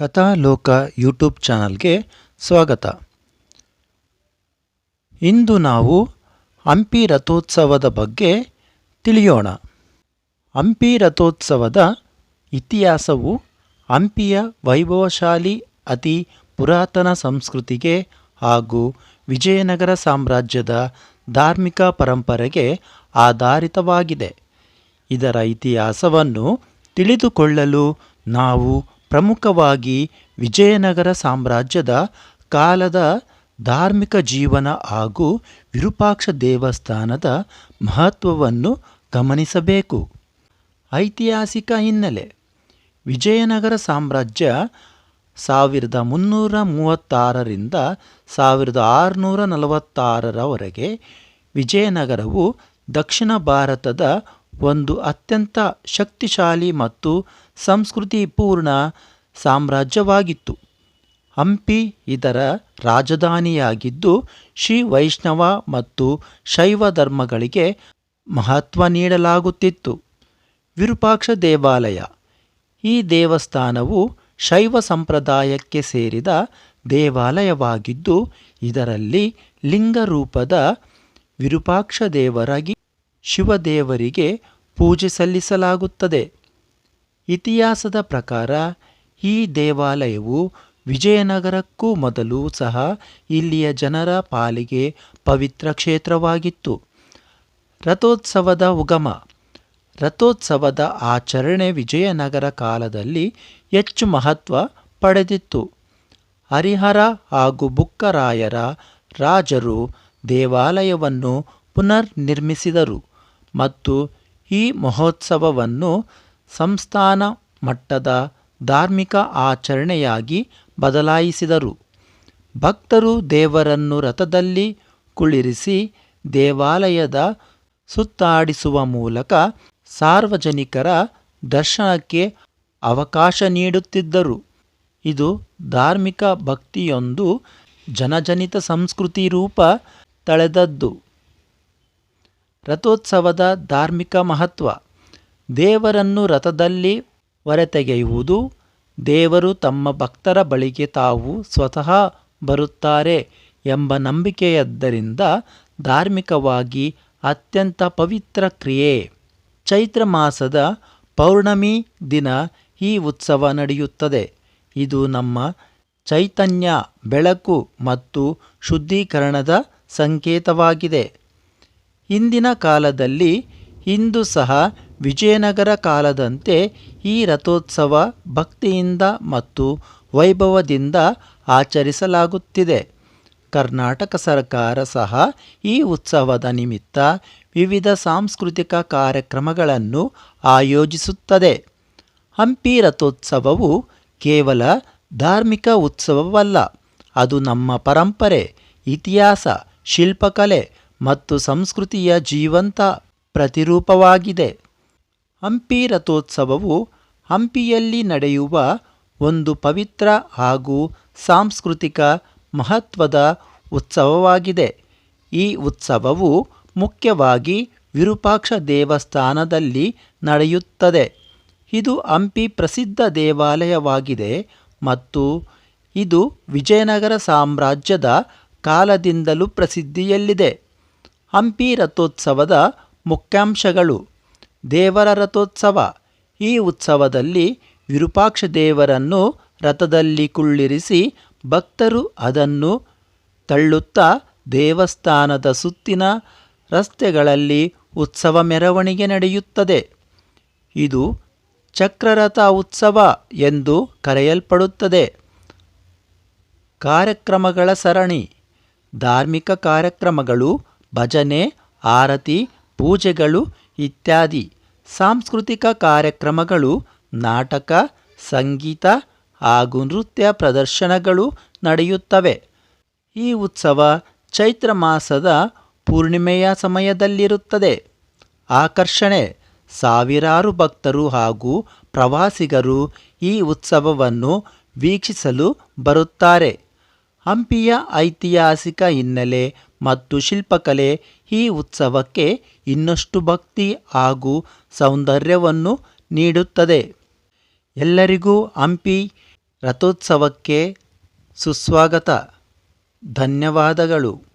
ಕಥಾಲೋಕ YouTube ಚಾನಲ್ಗೆ ಸ್ವಾಗತ. ಇಂದು ನಾವು ಹಂಪಿ ರಥೋತ್ಸವದ ಬಗ್ಗೆ ತಿಳಿಯೋಣ. ಹಂಪಿ ರಥೋತ್ಸವದ ಇತಿಹಾಸವು ಹಂಪಿಯ ವೈಭವಶಾಲಿ, ಅತಿ ಪುರಾತನ ಸಂಸ್ಕೃತಿಗೆ ಹಾಗೂ ವಿಜಯನಗರ ಸಾಮ್ರಾಜ್ಯದ ಧಾರ್ಮಿಕ ಪರಂಪರೆಗೆ ಆಧಾರಿತವಾಗಿದೆ. ಇದರ ಇತಿಹಾಸವನ್ನು ತಿಳಿದುಕೊಳ್ಳಲು ನಾವು ಪ್ರಮುಖವಾಗಿ ವಿಜಯನಗರ ಸಾಮ್ರಾಜ್ಯದ ಕಾಲದ ಧಾರ್ಮಿಕ ಜೀವನ ಹಾಗೂ ವಿರೂಪಾಕ್ಷ ದೇವಸ್ಥಾನದ ಮಹತ್ವವನ್ನು ಗಮನಿಸಬೇಕು. ಐತಿಹಾಸಿಕ ಹಿನ್ನೆಲೆ. ವಿಜಯನಗರ ಸಾಮ್ರಾಜ್ಯ ಸಾವಿರದ ಮುನ್ನೂರ ಮೂವತ್ತಾರರಿಂದ ಸಾವಿರದ ಆರುನೂರ ನಲವತ್ತಾರರವರೆಗೆ ವಿಜಯನಗರವು ದಕ್ಷಿಣ ಭಾರತದ ಒಂದು ಅತ್ಯಂತ ಶಕ್ತಿಶಾಲಿ ಮತ್ತು ಸಂಸ್ಕೃತಿಪೂರ್ಣ ಸಾಮ್ರಾಜ್ಯವಾಗಿತ್ತು. ಹಂಪಿ ಇದರ ರಾಜಧಾನಿಯಾಗಿದ್ದು, ಶ್ರೀ ವೈಷ್ಣವ ಮತ್ತು ಶೈವ ಧರ್ಮಗಳಿಗೆ ಮಹತ್ವ ನೀಡಲಾಗುತ್ತಿತ್ತು. ವಿರೂಪಾಕ್ಷ ದೇವಾಲಯ. ಈ ದೇವಸ್ಥಾನವು ಶೈವ ಸಂಪ್ರದಾಯಕ್ಕೆ ಸೇರಿದ ದೇವಾಲಯವಾಗಿದ್ದು, ಇದರಲ್ಲಿ ಲಿಂಗರೂಪದ ವಿರೂಪಾಕ್ಷ ದೇವರಾಗಿ ಶಿವದೇವರಿಗೆ ಪೂಜೆ ಸಲ್ಲಿಸಲಾಗುತ್ತದೆ. ಇತಿಹಾಸದ ಪ್ರಕಾರ ಈ ದೇವಾಲಯವು ವಿಜಯನಗರಕ್ಕೂ ಮೊದಲು ಸಹ ಇಲ್ಲಿಯ ಜನರ ಪಾಲಿಗೆ ಪವಿತ್ರ ಕ್ಷೇತ್ರವಾಗಿತ್ತು. ರಥೋತ್ಸವದ ಉಗಮ, ರಥೋತ್ಸವದ ಆಚರಣೆ ವಿಜಯನಗರ ಕಾಲದಲ್ಲಿ ಹೆಚ್ಚು ಮಹತ್ವ ಪಡೆದಿತ್ತು. ಹರಿಹರ ಹಾಗೂ ಬುಕ್ಕರಾಯರ ರಾಜರು ದೇವಾಲಯವನ್ನು ಪುನರ್ ನಿರ್ಮಿಸಿದರು ಮತ್ತು ಈ ಮಹೋತ್ಸವವನ್ನು ಸಂಸ್ಥಾನ ಮಟ್ಟದ ಧಾರ್ಮಿಕ ಆಚರಣೆಯಾಗಿ ಬದಲಾಯಿಸಿದರು. ಭಕ್ತರು ದೇವರನ್ನು ರಥದಲ್ಲಿ ಕುಳ್ಳಿರಿಸಿ ದೇವಾಲಯದ ಸುತ್ತಾಡಿಸುವ ಮೂಲಕ ಸಾರ್ವಜನಿಕರ ದರ್ಶನಕ್ಕೆ ಅವಕಾಶ ನೀಡುತ್ತಿದ್ದರು. ಇದು ಧಾರ್ಮಿಕ ಭಕ್ತಿಯೊಂದು ಜನಜನಿತ ಸಂಸ್ಕೃತಿ ರೂಪ ತಳೆದದ್ದು. ರಥೋತ್ಸವದ ಧಾರ್ಮಿಕ ಮಹತ್ವ. ದೇವರನ್ನು ರಥದಲ್ಲಿ ಹೊರತೆಗೆಯುವುದು ದೇವರು ತಮ್ಮ ಭಕ್ತರ ಬಳಿಗೆ ತಾವು ಸ್ವತಃ ಬರುತ್ತಾರೆ ಎಂಬ ನಂಬಿಕೆಯದ್ದರಿಂದ ಧಾರ್ಮಿಕವಾಗಿ ಅತ್ಯಂತ ಪವಿತ್ರ ಕ್ರಿಯೆ. ಚೈತ್ರ ಮಾಸದ ಪೌರ್ಣಮಿ ದಿನ ಈ ಉತ್ಸವ ನಡೆಯುತ್ತದೆ. ಇದು ನಮ್ಮ ಚೈತನ್ಯ, ಬೆಳಕು ಮತ್ತು ಶುದ್ಧೀಕರಣದ ಸಂಕೇತವಾಗಿದೆ. ಇಂದಿನ ಕಾಲದಲ್ಲಿ ಇಂದು ಸಹ ವಿಜಯನಗರ ಕಾಲದಂತೆ ಈ ರಥೋತ್ಸವ ಭಕ್ತಿಯಿಂದ ಮತ್ತು ವೈಭವದಿಂದ ಆಚರಿಸಲಾಗುತ್ತಿದೆ. ಕರ್ನಾಟಕ ಸರ್ಕಾರ ಸಹ ಈ ಉತ್ಸವದ ನಿಮಿತ್ತ ವಿವಿಧ ಸಾಂಸ್ಕೃತಿಕ ಕಾರ್ಯಕ್ರಮಗಳನ್ನು ಆಯೋಜಿಸುತ್ತದೆ. ಹಂಪಿ ರಥೋತ್ಸವವು ಕೇವಲ ಧಾರ್ಮಿಕ ಉತ್ಸವವಲ್ಲ, ಅದು ನಮ್ಮ ಪರಂಪರೆ, ಇತಿಹಾಸ, ಶಿಲ್ಪಕಲೆ ಮತ್ತು ಸಂಸ್ಕೃತಿಯ ಜೀವಂತ ಪ್ರತಿರೂಪವಾಗಿದೆ. ಹಂಪಿ ರಥೋತ್ಸವವು ಹಂಪಿಯಲ್ಲಿ ನಡೆಯುವ ಒಂದು ಪವಿತ್ರ ಹಾಗೂ ಸಾಂಸ್ಕೃತಿಕ ಮಹತ್ವದ ಉತ್ಸವವಾಗಿದೆ. ಈ ಉತ್ಸವವು ಮುಖ್ಯವಾಗಿ ವಿರೂಪಾಕ್ಷ ದೇವಸ್ಥಾನದಲ್ಲಿ ನಡೆಯುತ್ತದೆ. ಇದು ಹಂಪಿ ಪ್ರಸಿದ್ಧ ದೇವಾಲಯವಾಗಿದೆ ಮತ್ತು ಇದು ವಿಜಯನಗರ ಸಾಮ್ರಾಜ್ಯದ ಕಾಲದಿಂದಲೂ ಪ್ರಸಿದ್ಧಿಯಲ್ಲಿದೆ. ಹಂಪಿ ರಥೋತ್ಸವದ ಮುಖ್ಯಾಂಶಗಳು. ದೇವರ ರಥೋತ್ಸವ. ಈ ಉತ್ಸವದಲ್ಲಿ ವಿರೂಪಾಕ್ಷ ದೇವರನ್ನು ರಥದಲ್ಲಿ ಕುಳ್ಳಿರಿಸಿ ಭಕ್ತರು ಅದನ್ನು ತಳ್ಳುತ್ತಾ ದೇವಸ್ಥಾನದ ಸುತ್ತಿನ ರಸ್ತೆಗಳಲ್ಲಿ ಉತ್ಸವ ಮೆರವಣಿಗೆ ನಡೆಯುತ್ತದೆ. ಇದು ಚಕ್ರರಥ ಉತ್ಸವ ಎಂದು ಕರೆಯಲ್ಪಡುತ್ತದೆ. ಕಾರ್ಯಕ್ರಮಗಳ ಸರಣಿ. ಧಾರ್ಮಿಕ ಕಾರ್ಯಕ್ರಮಗಳು ಭಜನೆ, ಆರತಿ, ಪೂಜೆಗಳು ಇತ್ಯಾದಿ. ಸಾಂಸ್ಕೃತಿಕ ಕಾರ್ಯಕ್ರಮಗಳು, ನಾಟಕ, ಸಂಗೀತ ಹಾಗೂ ನೃತ್ಯ ಪ್ರದರ್ಶನಗಳು ನಡೆಯುತ್ತವೆ. ಈ ಉತ್ಸವ ಚೈತ್ರ ಮಾಸದ ಪೂರ್ಣಿಮೆಯ ಸಮಯದಲ್ಲಿರುತ್ತದೆ. ಆಕರ್ಷಣೆ. ಸಾವಿರಾರು ಭಕ್ತರು ಹಾಗೂ ಪ್ರವಾಸಿಗರು ಈ ಉತ್ಸವವನ್ನು ವೀಕ್ಷಿಸಲು ಬರುತ್ತಾರೆ. ಹಂಪಿಯ ಐತಿಹಾಸಿಕ ಹಿನ್ನೆಲೆ ಮತ್ತು ಶಿಲ್ಪಕಲೆ ಈ ಉತ್ಸವಕ್ಕೆ ಇನ್ನಷ್ಟು ಭಕ್ತಿ ಹಾಗೂ ಸೌಂದರ್ಯವನ್ನು ನೀಡುತ್ತದೆ. ಎಲ್ಲರಿಗೂ ಹಂಪಿ ರಥೋತ್ಸವಕ್ಕೆ ಸುಸ್ವಾಗತ. ಧನ್ಯವಾದಗಳು.